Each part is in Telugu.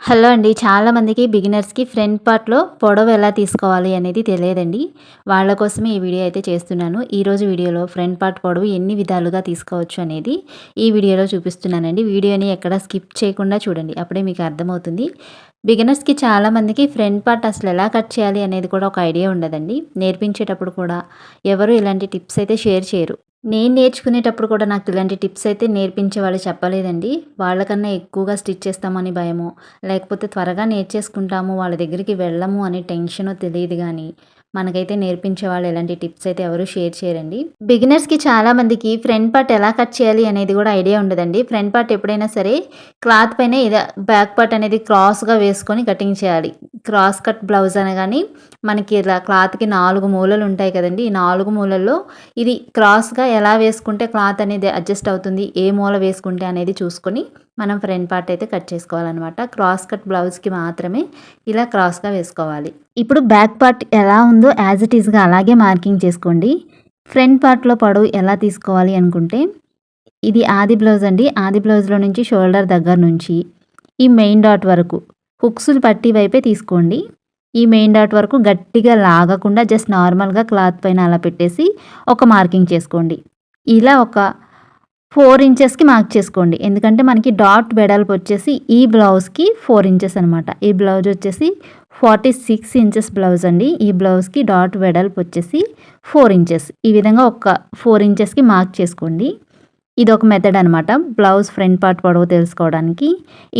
హలో అండి. చాలామందికి బిగినర్స్కి ఫ్రంట్ పార్ట్లో పొడవు ఎలా తీసుకోవాలి అనేది తెలియదండి. వాళ్ళ కోసమే ఈ వీడియో అయితే చేస్తున్నాను. ఈరోజు వీడియోలో ఫ్రంట్ పార్ట్ పొడవు ఎన్ని విధాలుగా తీసుకోవచ్చు అనేది ఈ వీడియోలో చూపిస్తున్నానండి. వీడియోని ఎక్కడ స్కిప్ చేయకుండా చూడండి. అప్పుడే మీకు అర్థమవుతుంది. బిగినర్స్కి చాలామందికి ఫ్రంట్ పార్ట్ అసలు ఎలా కట్ చేయాలి అనేది కూడా ఒక ఐడియా ఉండదండి. నేర్పించేటప్పుడు కూడా ఎవరు ఇలాంటి టిప్స్ అయితే షేర్ చేయరు. నేను నేర్చుకునేటప్పుడు కూడా నాకు ఇలాంటి టిప్స్ అయితే నేర్పించే వాళ్ళు చెప్పలేదండి. వాళ్ళకన్నా ఎక్కువగా స్టిచ్ చేస్తామని భయము లేకపోతే త్వరగా నేర్చేసుకుంటాము వాళ్ళ దగ్గరికి వెళ్ళము అనే టెన్షనో తెలియదు కానీ మనకైతే నేర్పించే వాళ్ళు ఎలాంటి టిప్స్ అయితే ఎవరు షేర్ చేయరండి. బిగినర్స్కి చాలామందికి ఫ్రంట్ పార్ట్ ఎలా కట్ చేయాలి అనేది కూడా ఐడియా ఉండదండి. ఫ్రంట్ పార్ట్ ఎప్పుడైనా సరే క్లాత్ పైన ఇదే బ్యాక్ పార్ట్ అనేది క్రాస్గా వేసుకొని కటింగ్ చేయాలి. క్రాస్ కట్ బ్లౌజ్ అనగాని మనకి ఇలా క్లాత్కి నాలుగు మూలలు ఉంటాయి కదండి. ఈ నాలుగు మూలల్లో ఇది క్రాస్గా ఎలా వేసుకుంటే క్లాత్ అనేది అడ్జస్ట్ అవుతుంది ఏ మూల వేసుకుంటే అనేది చూసుకొని మనం ఫ్రంట్ పార్ట్ అయితే కట్ చేసుకోవాలన్నమాట. క్రాస్ కట్ బ్లౌజ్కి మాత్రమే ఇలా క్రాస్గా వేసుకోవాలి. ఇప్పుడు బ్యాక్ పార్ట్ ఎలా ఉందో యాజ్ ఇట్ ఈస్గా అలాగే మార్కింగ్ చేసుకోండి. ఫ్రంట్ పార్ట్లో పొడవు ఎలా తీసుకోవాలి అనుకుంటే ఇది ఆది బ్లౌజ్ అండి. ఆది బ్లౌజ్లో నుంచి షోల్డర్ దగ్గర నుంచి ఈ మెయిన్ డాట్ వరకు హుక్స్లు పట్టి వైపే తీసుకోండి. ఈ మెయిన్ డాట్ వరకు గట్టిగా లాగకుండా జస్ట్ నార్మల్గా క్లాత్ పైన అలా పెట్టేసి ఒక మార్కింగ్ చేసుకోండి. ఇలా ఒక ఫోర్ ఇంచెస్కి మార్క్ చేసుకోండి. ఎందుకంటే మనకి డాట్ వెడల్పు వచ్చేసి ఈ బ్లౌజ్కి ఫోర్ ఇంచెస్ అనమాట ఈ బ్లౌజ్ వచ్చేసి ఫార్టీ సిక్స్ ఇంచెస్ బ్లౌజ్ అండి. ఈ బ్లౌజ్కి డాట్ వెడల్పు వచ్చేసి ఫోర్ ఇంచెస్. ఈ విధంగా ఒక ఫోర్ ఇంచెస్కి మార్క్ చేసుకోండి. ఇది ఒక మెథడ్ అనమాట బ్లౌజ్ ఫ్రంట్ పార్ట్ పొడవు తెలుసుకోవడానికి.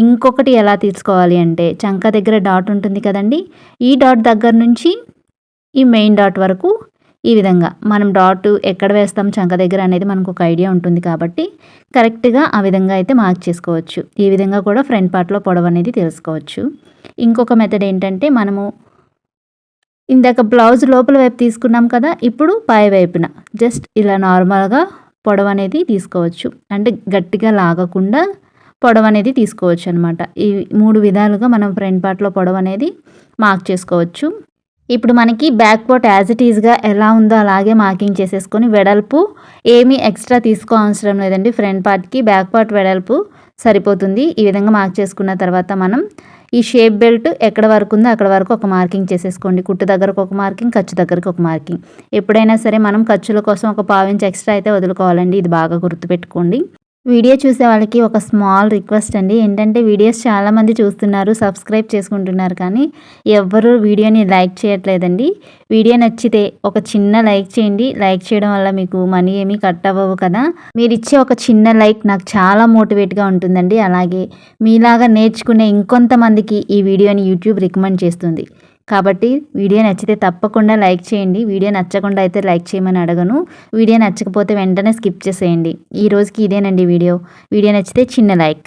ఇంకొకటి ఎలా తీసుకోవాలి అంటే చంక దగ్గర డాట్ ఉంటుంది కదండి. ఈ డాట్ దగ్గర నుంచి ఈ మెయిన్ డాట్ వరకు ఈ విధంగా మనం డాట్ ఎక్కడ వేస్తాం చంక దగ్గర అనేది మనకు ఒక ఐడియా ఉంటుంది కాబట్టి కరెక్ట్గా ఆ విధంగా అయితే మార్క్ చేసుకోవచ్చు. ఈ విధంగా కూడా ఫ్రంట్ పార్ట్లో పొడవు అనేది తెలుసుకోవచ్చు. ఇంకొక మెథడ్ ఏంటంటే మనము ఇందాక బ్లౌజ్ లోపల వైపు తీసుకున్నాం కదా ఇప్పుడు పై వైపున. జస్ట్ ఇలా నార్మల్గా పొడవు అనేది తీసుకోవచ్చు. అంటే గట్టిగా లాగకుండా పొడవు అనేది తీసుకోవచ్చు అనమాట ఈ మూడు విధాలుగా మనం ఫ్రంట్ పార్ట్లో పొడవు అనేది మార్క్ చేసుకోవచ్చు. ఇప్పుడు మనకి బ్యాక్ పార్ట్ యాజ్ ఇట్ ఈజ్గా ఎలా ఉందో అలాగే మార్కింగ్ చేసేసుకొని వెడల్పు ఏమీ ఎక్స్ట్రా తీసుకో అవసరం లేదండి. ఫ్రంట్ పార్ట్కి బ్యాక్ పార్ట్ వెడల్పు సరిపోతుంది. ఈ విధంగా మార్క్ చేసుకున్న తర్వాత మనం ఈ షేప్ బెల్ట్ ఎక్కడ వరకు ఉందో అక్కడ వరకు ఒక మార్కింగ్ చేసేసుకోండి. కుట్టు దగ్గరకు ఒక మార్కింగ్ ఖర్చు దగ్గరకు ఒక మార్కింగ్. ఎప్పుడైనా సరే మనం ఖర్చుల కోసం ఒక పావించి ఎక్స్ట్రా అయితే వదులుకోవాలండి. ఇది బాగా గుర్తుపెట్టుకోండి. వీడియో చూసే వాళ్ళకి ఒక స్మాల్ రిక్వెస్ట్ అండి. ఏంటంటే వీడియోస్ చాలామంది చూస్తున్నారు సబ్స్క్రైబ్ చేసుకుంటున్నారు కానీ ఎవ్వరూ వీడియోని లైక్ చేయట్లేదండి. వీడియో నచ్చితే ఒక చిన్న లైక్ చేయండి. లైక్ చేయడం వల్ల మీకు మనీ ఏమీ కట్ అవ్వవు కదా. మీరు ఇచ్చే ఒక చిన్న లైక్ నాకు చాలా మోటివేట్గా ఉంటుందండి. అలాగే మీలాగా నేర్చుకునే ఇంకొంతమందికి ఈ వీడియోని యూట్యూబ్ రికమెండ్ చేస్తుంది. కాబట్టి వీడియో నచ్చితే తప్పకుండా లైక్ చేయండి. వీడియో నచ్చకుండా అయితే లైక్ చేయమని అడగను. వీడియో నచ్చకపోతే వెంటనే స్కిప్ చేసేయండి. ఈ రోజుకి ఇదేనండి వీడియో. వీడియో నచ్చితే చిన్న లైక్.